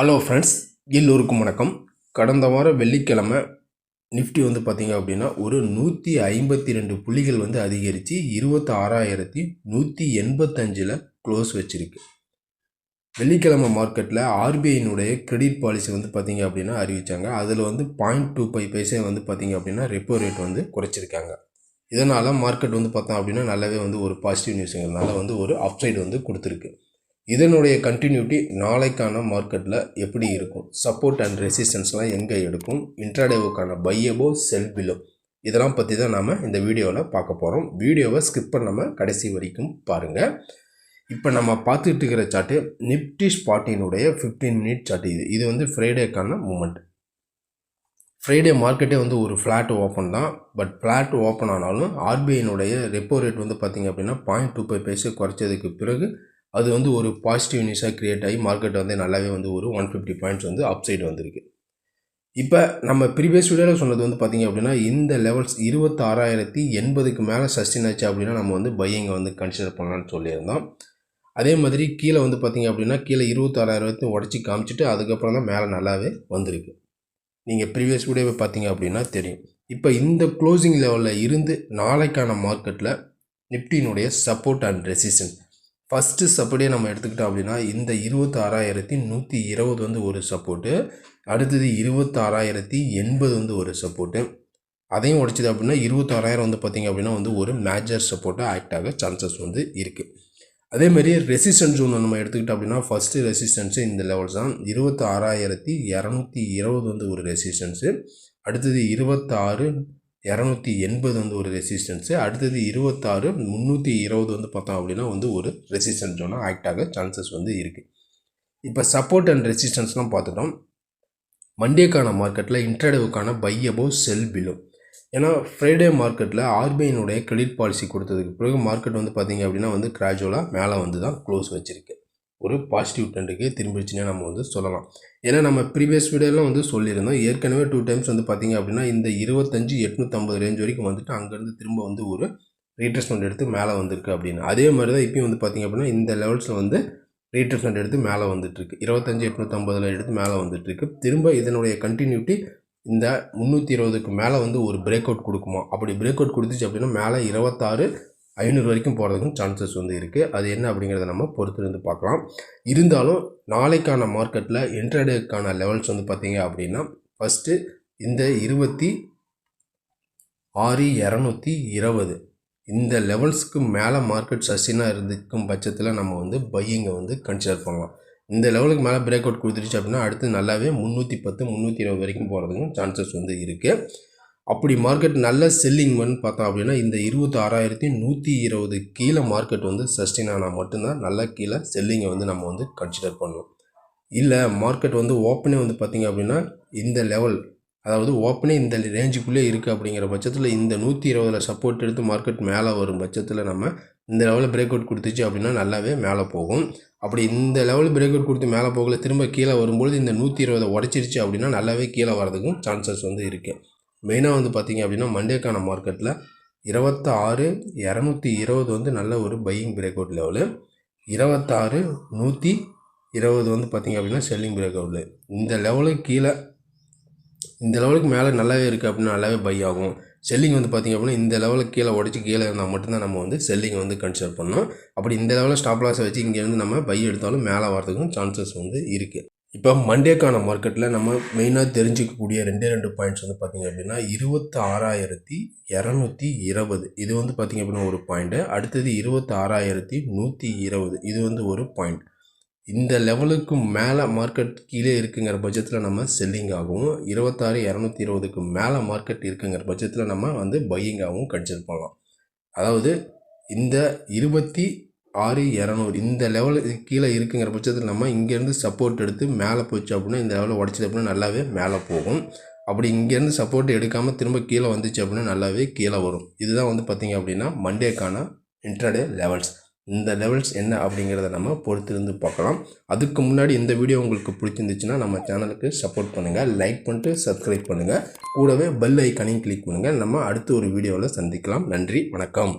Hello friends எல்லோருக்கும் வணக்கம். கடந்த வாரம் வெள்ளிக்கிழமை நிஃப்டி வந்து பார்த்தீங்க அப்படின்னா ஒரு நூற்றி ஐம்பத்தி ரெண்டு புள்ளிகள் வந்து அதிகரித்து இருபத்தி ஆறாயிரத்தி நூற்றி எண்பத்தஞ்சில் க்ளோஸ் வச்சுருக்கு. வெள்ளிக்கிழமை மார்க்கெட்டில் ஆர்பிஐனுடைய கிரெடிட் பாலிசி வந்து பார்த்திங்க அப்படின்னா அறிவித்தாங்க அதில் வந்து பாயிண்ட் டூ ஃபைவ் பைசே வந்து பார்த்திங்க அப்படின்னா ரெப்போ ரேட் வந்து குறைச்சிருக்காங்க. இதனால் மார்க்கெட் வந்து பார்த்தோம் அப்படின்னா நல்லாவே வந்து ஒரு பாசிட்டிவ் நியூஸுங்கிறதுனால வந்து ஒரு அப்சைடு வந்து கொடுத்துருக்கு. இதனுடைய கண்டினியூட்டி நாளைக்கான மார்க்கெட்டில் எப்படி இருக்கும்? சப்போர்ட் அண்ட் ரெசிஸ்டன்ஸ்லாம் எங்கே எடுக்கும்? இன்ட்ராடேவுக்கான பையபோ செல் பிலோ இதெல்லாம் பற்றி தான் நாம் இந்த வீடியோவில் பார்க்க போகிறோம் வீடியோவை ஸ்கிப் பண்ணாமல் கடைசி வரைக்கும் பாருங்கள் இப்போ நம்ம பார்த்துட்டு இருக்கிற சார்ட்டு நிப்டி ஸ்பாட்டினுடைய ஃபிஃப்டீன் மினிட் சார்ட் இது. இது வந்து ஃப்ரைடேக்கான மூமெண்ட் ஃப்ரைடே மார்க்கெட்டே வந்து ஒரு ஃப்ளாட் ஓப்பன் தான். பட் ஃப்ளாட் ஓப்பன் ஆனாலும் ஆர்பிஐனுடைய ரெப்போ ரேட் வந்து பார்த்திங்க அப்படின்னா பாயிண்ட் டூ ஃபைவ் பைசே குறைச்சதுக்கு பிறகு அது வந்து ஒரு பாசிட்டிவ் நியூஸாக க்ரியேட் ஆகி மார்க்கெட் வந்து நல்லாவே வந்து ஒரு ஒன் ஃபிஃப்டி பாயிண்ட்ஸ் வந்து அப் சைடு வந்திருக்கு. இப்போ நம்ம ப்ரீவியஸ் வீடியோவில் சொன்னது வந்து பார்த்திங்க அப்படின்னா இந்த லெவல்ஸ் இருபத்தாறாயிரத்தி எண்பதுக்கு மேலே சஸ்டின் ஆச்சு அப்படின்னா நம்ம வந்து பையிங்கை வந்து கன்சிடர் பண்ணலாம்னு சொல்லியிருந்தோம். அதே மாதிரி கீழே வந்து பார்த்திங்க அப்படின்னா கீழே இருபத்தாறாயிரத்தி உடச்சி காமிச்சிட்டு அதுக்கப்புறம் தான் மேலே நல்லாவே வந்திருக்கு. நீங்கள் ப்ரீவியஸ் வீடியோவை பார்த்தீங்க அப்படின்னா தெரியும். இப்போ இந்த க்ளோசிங் லெவலில் இருந்து நாளைக்கான மார்க்கெட்டில் நிப்டினுடைய சப்போர்ட் அண்ட் ரெசிஸ்டன்ஸ் ஃபஸ்ட்டு சப்போர்ட்டே நம்ம எடுத்துக்கிட்டோம் அப்படின்னா இந்த இருபத்தாறாயிரத்தி நூற்றி இருபது வந்து ஒரு சப்போர்ட்டு அடுத்தது இருபத்தாறாயிரத்தி எண்பது வந்து ஒரு சப்போர்ட்டு அதையும் உடைச்சது அப்படின்னா இருபத்தாறாயிரம் வந்து பார்த்திங்க அப்படின்னா வந்து ஒரு மேஜர் சப்போர்ட்டாக ஆக்ட் ஆக சான்சஸ் வந்து இருக்குது அதேமாரி ரெசிஸ்டன்ஸ் ஜோன் நம்ம எடுத்துக்கிட்டோம் அப்படின்னா ஃபஸ்ட்டு ரெசிஸ்டன்ஸு இந்த லெவல்ஸ் தான். இருபத்தாறாயிரத்தி இரநூத்தி இருபது வந்து ஒரு ரெசிஸ்டன்ஸு அடுத்தது இருபத்தாறு இரநூத்தி எண்பது வந்து ஒரு ரெசிஸ்டன்ஸு அடுத்தது இருபத்தாறு முந்நூற்றி இருபது வந்து பார்த்தோம் அப்படின்னா வந்து ஒரு ரெசிஸ்டன்ஸ் ஜோனாக ஆக்ட் ஆக சான்சஸ் வந்து இருக்குது இப்போ சப்போர்ட் அண்ட் ரெசிஸ்டன்ஸ்லாம் பார்த்துட்டோம். மண்டேக்கான மார்க்கெட்டில் இன்ட்ரடவுக்கான பை அபோவ் செல் பிலோ ஏன்னா ஃப்ரைடே மார்க்கெட்டில் ஆர்பிஐனுடைய கிரெடிட் பாலிசி கொடுத்ததுக்கு பிறகு மார்க்கெட் வந்து பார்த்திங்க அப்படின்னா வந்து கிராஜுவலாக மேலே வந்து தான் க்ளோஸ் வச்சுருக்கு. ஒரு பாசிட்டிவ் ட்ரெண்டுக்கு திரும்பிச்சுன்னே நம்ம வந்து சொல்லலாம். ஏன்னா நம்ம ப்ரீவியஸ் வீடியோலாம் வந்து சொல்லியிருந்தோம். ஏற்கனவே டூ டைம்ஸ் வந்து பார்த்திங்க அப்படின்னா இந்த இருபத்தஞ்சி எட்நூற்றம்பது ரேஞ்ச் வரைக்கும் வந்துட்டு அங்கேருந்து திரும்ப வந்து ஒரு ரீட்ரெஸ்மெண்ட் எடுத்து மேலே வந்திருக்கு அப்படின்னு. அதே மாதிரி தான் இப்போயும் வந்து பார்த்திங்க அப்படின்னா இந்த லெவல்ஸில் வந்து ரீட்ரெஸ்மெண்ட் எடுத்து மேலே வந்துட்டுருக்கு. இருபத்தஞ்சி எட்நூற்றம்பதில் எடுத்து மேலே வந்துட்டுருக்கு. திரும்ப இதனுடைய கண்டினியூட்டி இந்த முந்நூற்றி இருபதுக்கு மேலே வந்து ஒரு பிரேக் அவுட் கொடுக்குமா? அப்படி பிரேக் அவுட் கொடுத்துச்சு அப்படின்னா மேலே இருபத்தாறு ஐநூறு வரைக்கும் போகிறதுக்கும் சான்சஸ் வந்து இருக்குது அது என்ன அப்படிங்கிறத நம்ம பொறுத்திருந்து பார்க்கலாம். இருந்தாலும் நாளைக்கான மார்க்கெட்டில் இன்ட்ரடேக்கான லெவல்ஸ் வந்து பார்த்திங்க அப்படின்னா ஃபஸ்ட்டு இந்த இருபத்தி ஆறு இரநூத்தி இருபது இந்த லெவல்ஸ்க்கு மேலே மார்க்கெட் சஸ்டினாக இருந்துக்கும் பட்சத்தில் நம்ம வந்து பையிங்கை வந்து கன்சிடர் பண்ணலாம். இந்த லெவலுக்கு மேலே பிரேக் அவுட் கொடுத்துருச்சு அப்படின்னா அடுத்து நல்லாவே முந்நூற்றி பத்து முந்நூற்றி இருபது வரைக்கும் போகிறதுக்கும் சான்சஸ் வந்து இருக்குது அப்படி மார்க்கெட் நல்ல செல்லிங் வந்து பார்த்தோம் அப்படின்னா இந்த இருபத்தி ஆறாயிரத்தி நூற்றி இருபது கீழே மார்க்கெட் வந்து சஸ்டெயின் ஆனால் மட்டும்தான் நல்ல கீழே செல்லிங்கை வந்து நம்ம வந்து கன்சிடர் பண்ணலாம் இல்லை மார்க்கெட் வந்து ஓப்பனே வந்து பார்த்திங்க அப்படின்னா இந்த லெவல் அதாவது ஓப்பனே இந்த ரேஞ்சுக்குள்ளே இருக்குது அப்படிங்கிற பட்சத்தில் இந்த நூற்றி இருபதில் சப்போர்ட் எடுத்து மார்க்கெட் மேலே வரும் பட்சத்தில் நம்ம இந்த லெவலில் பிரேக் அவுட் கொடுத்துச்சு அப்படின்னா நல்லாவே மேலே போகும். அப்படி இந்த லெவலில் பிரேக் அவுட் கொடுத்து மேலே போகல திரும்ப கீழே வரும்பொழுது இந்த நூற்றி இருபதை உடச்சிருச்சு அப்படின்னா நல்லாவே கீழே வரதுக்கும் சான்சஸ் வந்து இருக்குது மெயினாக வந்து பார்த்திங்க அப்படின்னா மண்டேக்கான மார்க்கெட்டில் இருபத்தாறு இரநூத்தி இருபது வந்து நல்ல ஒரு பையிங் பிரேக் அவுட் லெவலு இருபத்தாறு நூற்றி இருபது வந்து பார்த்திங்க அப்படின்னா செல்லிங் பிரேக் அவுட் இந்த லெவலுக்கு கீழே இந்த லெவலுக்கு மேலே நல்லாவே இருக்குது அப்படின்னா நல்லாவே பை ஆகும். செல்லிங் வந்து பார்த்திங்க அப்படின்னா இந்த லெவலுக்கு கீழே உடச்சி கீழே இருந்தால் மட்டும்தான் நம்ம வந்து செல்லிங் வந்து கன்சிடர் பண்ணோம் அப்படி இந்த லெவலில் ஸ்டாப் லாஸை வச்சு இங்கேருந்து நம்ம பை எடுத்தாலும் மேலே வரதுக்கும் சான்சஸ் வந்து இருக்குது இப்போ மண்டேக்கான மார்க்கெட்டில் நம்ம மெயினாக தெரிஞ்சிக்கக்கூடிய ரெண்டே ரெண்டு பாயிண்ட்ஸ் வந்து பார்த்திங்க அப்படின்னா இருபத்தி ஆறாயிரத்தி இரநூத்தி இருபது. இது வந்து பார்த்திங்க அப்படின்னா ஒரு பாயிண்ட்டு அடுத்தது இருபத்தி ஆறாயிரத்தி நூற்றி இருபது. இது வந்து ஒரு பாயிண்ட் இந்த லெவலுக்கு மேலே மார்க்கெட் கீழே இருக்குங்கிற பட்சத்தில் நம்ம செல்லிங் ஆகவும் இருபத்தாறு இரநூத்தி இருபதுக்கு மேலே மார்க்கெட் இருக்குங்கிற பட்சத்தில் நம்ம வந்து பையிங்காகவும் கன்சிடர் பண்ணலாம் அதாவது இந்த இருபத்தி ஆறு இரநூறு. இந்த லெவலுக்கு கீழே இருக்குங்கிற பட்சத்தில் நம்ம இங்கேருந்து சப்போர்ட் எடுத்து மேலே போச்சு அப்படின்னா இந்த லெவலில் உடச்சது அப்படின்னா நல்லாவே மேலே போகும். அப்படி இங்கேருந்து சப்போர்ட் எடுக்காமல் திரும்ப கீழே வந்துச்சு அப்படின்னா நல்லாவே கீழே வரும். இதுதான் வந்து பார்த்திங்க அப்படின்னா மண்டேக்கான இன்ட்ராடே லெவல்ஸ் இந்த லெவல்ஸ் என்ன அப்படிங்கிறத நம்ம பொறுத்திருந்து பார்க்கலாம். அதுக்கு முன்னாடி இந்த வீடியோ உங்களுக்கு பிடிச்சிருந்துச்சுன்னா நம்ம சேனலுக்கு சப்போர்ட் பண்ணுங்கள் லைக் பண்ணிட்டு சப்ஸ்கிரைப் பண்ணுங்கள் கூடவே பெல் ஐக்கனையும் கிளிக் பண்ணுங்கள் நம்ம அடுத்த ஒரு வீடியோவில் சந்திக்கலாம். நன்றி வணக்கம்.